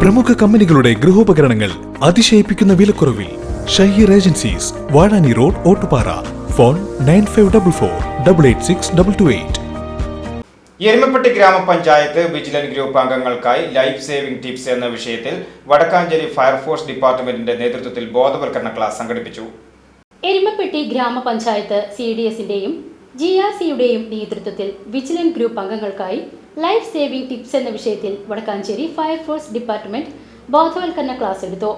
പ്രമുഖ കമ്പനികളുടെ ഗൃഹോപകരണങ്ങൾ അതിശയിപ്പിക്കുന്ന വിലക്കുറവിൽ Shaheer agencies Vazhani road Ottupara. Phone nine five double four double eight six double two eight. Erumapetty ഗ്രാമപഞ്ചായത്ത് വിജിലൻസ് ഗ്രൂപ്പ് അംഗങ്ങൾക്കായി ലൈഫ് സേവിംഗ് ടിപ്സ് എന്ന വിഷയത്തിൽ വടക്കാഞ്ചേരി ഫയർഫോഴ്സ് ഡിപ്പാർട്ട്മെന്റിന്റെ നേതൃത്വത്തിൽ ബോധവൽക്കരണ ക്ലാസ് സംഘടിപ്പിച്ചു. എരുമപ്പെട്ടി ഗ്രാമപഞ്ചായത്ത് സി ഡി എസിന്റെയും ജി ആർ സിയുടെയും നേതൃത്വത്തിൽ വിജിലൻസ് ഗ്രൂപ്പ് അംഗങ്ങൾക്കായി ലൈഫ് സേവിംഗ് ടിപ്സ് എന്ന വിഷയത്തിൽ വടക്കാഞ്ചേരി ഫയർഫോഴ്സ് ഡിപ്പാർട്ട്മെന്റ് ബോധവൽക്കരണ ക്ലാസ് എടുത്തു.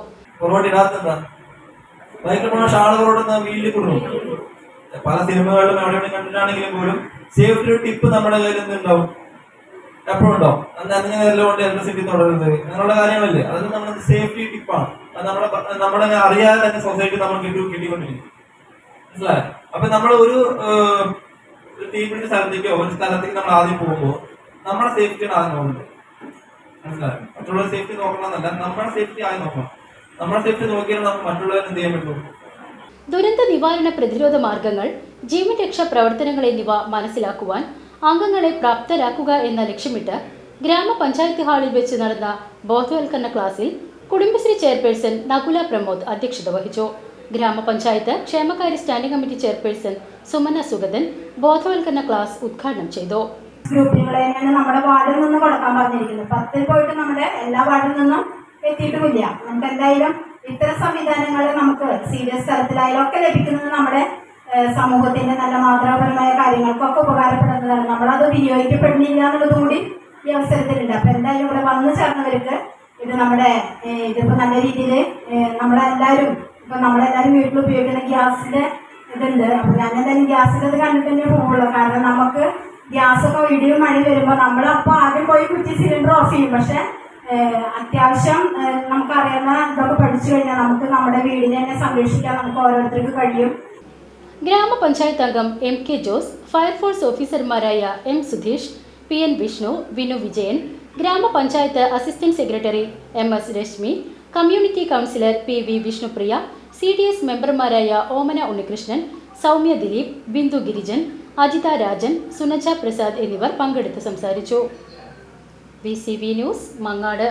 പല സിനിമകളിലും എവിടെ എവിടെ കണ്ടിട്ടാണെങ്കിലും പോലും സേഫ്റ്റി ടിപ്പ് നമ്മുടെ കയ്യിൽ എന്തുണ്ടാവും എപ്പോഴും ഉണ്ടാവും. അന്ന് അങ്ങനെ കൊണ്ട് ഇലക്ട്രിസിറ്റി തുടരുന്നത്. അങ്ങനെയുള്ള കാര്യങ്ങളല്ലേ? അത് നമ്മുടെ സേഫ്റ്റി ടിപ്പാണ് അത് നമ്മുടെ നമ്മുടെ അറിയാതെ തന്നെ സൊസൈറ്റി നമ്മൾ കിട്ടി കിട്ടിക്കൊണ്ടിരിക്കും മനസ്സിലായോ? അപ്പൊ നമ്മൾ ഒരു ടീമിന്റെ സ്ഥലത്തേക്കോ ഒരു സ്ഥലത്തേക്ക് നമ്മൾ ആദ്യം പോകുമ്പോൾ നമ്മുടെ സേഫ്റ്റിയാണ് ആദ്യം നോക്കുന്നത് മനസ്സിലായോ? മറ്റുള്ള സേഫ്റ്റി നോക്കണമെന്നല്ല നമ്മുടെ സേഫ്റ്റി ആദ്യം നോക്കണം. നമ്മുടെ സേഫ്റ്റി നോക്കിയാൽ നമുക്ക് മറ്റുള്ളവരെ എന്ത് ചെയ്യാൻ പറ്റും ദുരന്ത നിവാരണ പ്രതിരോധ മാർഗങ്ങൾ ജീവൻ രക്ഷാ പ്രവർത്തനങ്ങൾ എന്നിവ മനസ്സിലാക്കുവാൻ അംഗങ്ങളെ പ്രാപ്തരാക്കുക എന്ന ലക്ഷ്യമിട്ട് ഗ്രാമപഞ്ചായത്ത് ഹാളിൽ വെച്ച് നടന്ന ബോധവൽക്കരണ ക്ലാസ്സിൽ കുടുംബശ്രീ ചെയർപേഴ്സൺ നകുല പ്രമോദ് അധ്യക്ഷത വഹിച്ചു. ഗ്രാമപഞ്ചായത്ത് ക്ഷേമകാര്യ standing committee chairperson Sumana Sugathan ബോധവൽക്കരണ ക്ലാസ് ഉദ്ഘാടനം ചെയ്തു. ഗ്രൂപ്പുകളെ തന്നെയാണ് നമ്മുടെ വാർഡിൽ നിന്ന് കൊടുക്കാൻ പറഞ്ഞിരിക്കുന്നത്. പത്തിൽ പോയിട്ട് നമ്മുടെ എല്ലാ വാർഡിൽ നിന്നും എത്തിയിട്ടുമില്ല. നമുക്ക് എന്തായാലും ഇത്തരം സംവിധാനങ്ങൾ നമുക്ക് സീരിയസ് തലത്തിലായാലും ഒക്കെ ലഭിക്കുന്നത് നമ്മുടെ സമൂഹത്തിന്റെ നല്ല മാതൃകാപരമായ കാര്യങ്ങൾക്കൊക്കെ ഉപകാരപ്പെടുന്നതാണ്. നമ്മളത് വിനിയോഗിക്കപ്പെടുന്നില്ല എന്നുള്ളതും കൂടി ഈ അവസരത്തിലുണ്ട്. അപ്പൊ എന്തായാലും ഇവിടെ വന്നു ചേർന്നവർക്ക് ഇത് നമ്മുടെ ഇതിപ്പോ നല്ല രീതിയിൽ നമ്മളെല്ലാവരും ഇപ്പൊ നമ്മളെല്ലാവരും വീട്ടിൽ ഉപയോഗിക്കുന്ന ഗ്യാസിന്റെ ഇതുണ്ട്. അപ്പൊ ഞാൻ എന്തായാലും ഗ്യാസിന്റെ ഇത് കണ്ടിട്ട് തന്നെ പോകുള്ളൂ കാരണം നമുക്ക് ഗ്യാസ് ഒക്കെ ഇടിയും മഴ വരുമ്പോൾ നമ്മൾ അപ്പോൾ ആദ്യം പോയി കുറ്റി സിലിണ്ടർ ഓഫ് ചെയ്യും. പക്ഷെ അത്യാവശ്യം നമുക്കറിയാവുന്ന ഇതൊക്കെ പഠിച്ചു കഴിഞ്ഞാൽ നമുക്ക് നമ്മുടെ വീടിനെ തന്നെ സംരക്ഷിക്കാൻ നമുക്ക് ഓരോരുത്തർക്ക് കഴിയും. ഗ്രാമപഞ്ചായത്ത് അംഗം M K Jose fire force ഓഫീസർമാരായ M Sudheesh P N Vishnu Vinu Vijayan ഗ്രാമപഞ്ചായത്ത് assistant secretary M S Reshmi community councillor P V Vishnupriya C D S മെമ്പർമാരായ ഓമന ഉണ്ണികൃഷ്ണൻ സൗമ്യ ദിലീപ് ബിന്ദു ഗിരിജൻ അജിത രാജൻ സുനജ പ്രസാദ് എന്നിവർ പങ്കെടുത്ത് സംസാരിച്ചു. V news Mangad.